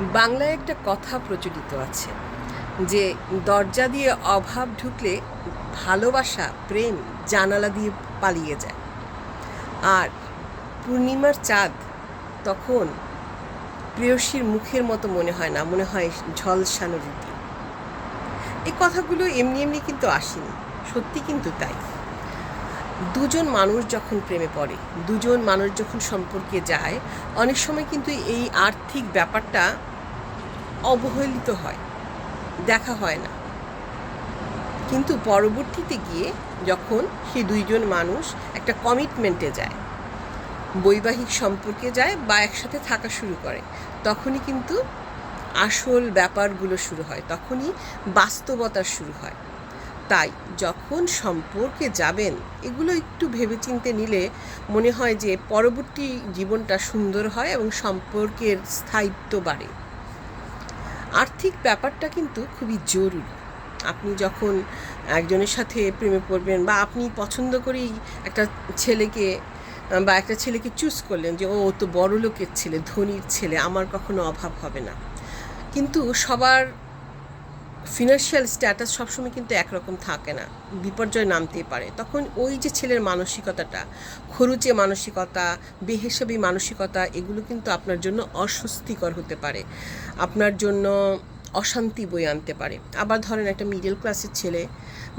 বাংলায় একটা কথা প্রচলিত আছে যে, দরজা দিয়ে অভাব ঢুকলে ভালোবাসা, প্রেম জানালা দিয়ে পালিয়ে যায়। আর পূর্ণিমার চাঁদ তখন প্রেয়সীর মুখের মতো মনে হয় না, মনে হয় ঝলসানো রীতি। এই কথাগুলো এমনি এমনি কিন্তু আসেনি, সত্যি কিন্তু তাই। দুজন মানুষ যখন প্রেমে পড়ে, দুজন মানুষ যখন সম্পর্কে যায়, অনেক সময় কিন্তু এই আর্থিক ব্যাপারটা অবহেলিত হয়, দেখা হয় না। কিন্তু পরবর্তীতে গিয়ে যখন সেই দুইজন মানুষ একটা কমিটমেন্টে যায়, বৈবাহিক সম্পর্কে যায় বা একসাথে থাকা শুরু করে, তখনই কিন্তু আসল ব্যাপারগুলো শুরু হয়, তখনই বাস্তবতা শুরু হয়। তাই যখন সম্পর্কে যাবেন, এগুলো একটু ভেবেচিন্তে নিলে মনে হয় যে পরবর্তী জীবনটা সুন্দর হয় এবং সম্পর্কের স্থায়িত্ব বাড়ে। আর্থিক ব্যাপারটা কিন্তু খুবই জরুরি। আপনি যখন একজনের সাথে প্রেমে পড়বেন বা আপনি পছন্দ করেই একটা ছেলেকে, বা একটা ছেলেকে চুজ করলেন যে, ও তো বড় লোকের ছেলে, ধনীর ছেলে, আমার কখনো অভাব হবে না। কিন্তু সবার ফিনান্সিয়াল স্ট্যাটাস সবসময় কিন্তু একরকম থাকে না, বিপর্যয় নামতেই পারে। তখন ওই যে ছেলের মানসিকতাটা, খরুচে মানসিকতা, বেহেসবি মানসিকতা, এগুলো কিন্তু আপনার জন্য অস্বস্তিকর হতে পারে। আপনার জন্য অশান্তি বয়ে আনতে পারে। আবার ধরেন একটা মিডল ক্লাসের ছেলে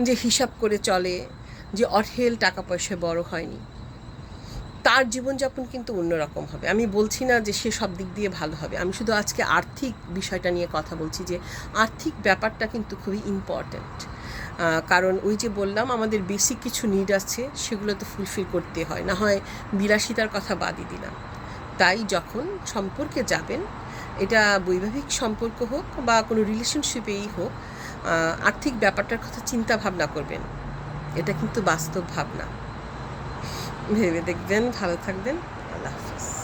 যে হিসাব করে চলে যে অঢেল টাকা পয়সায় বড় হয়নি। তার জীবনযাপন কিন্তু অন্যরকম হবে। আমি বলছি না যে সে সব দিক দিয়ে ভালো হবে। আমি শুধু আজকে আর্থিক বিষয়টা নিয়ে কথা বলছি যে আর্থিক ব্যাপারটা কিন্তু খুবই ইম্পর্ট্যান্ট কারণ ওই যে বললাম, আমাদের বেসিক কিছু নিড আছে, সেগুলো তো ফুলফিল করতে হয়। না হয় বিলাসিতার কথা বাদই দিলাম। তাই যখন সম্পর্কে যাবেন, এটা বৈবাহিক সম্পর্ক হোক বা কোনো রিলেশনশিপেই হোক আর্থিক ব্যাপারটার কথা চিন্তা ভাবনা করবেন। এটা কিন্তু বাস্তব ভাবনা। ভেবে দেখবেন ভালো থাকবেন। আল্লাহ হাফিজ।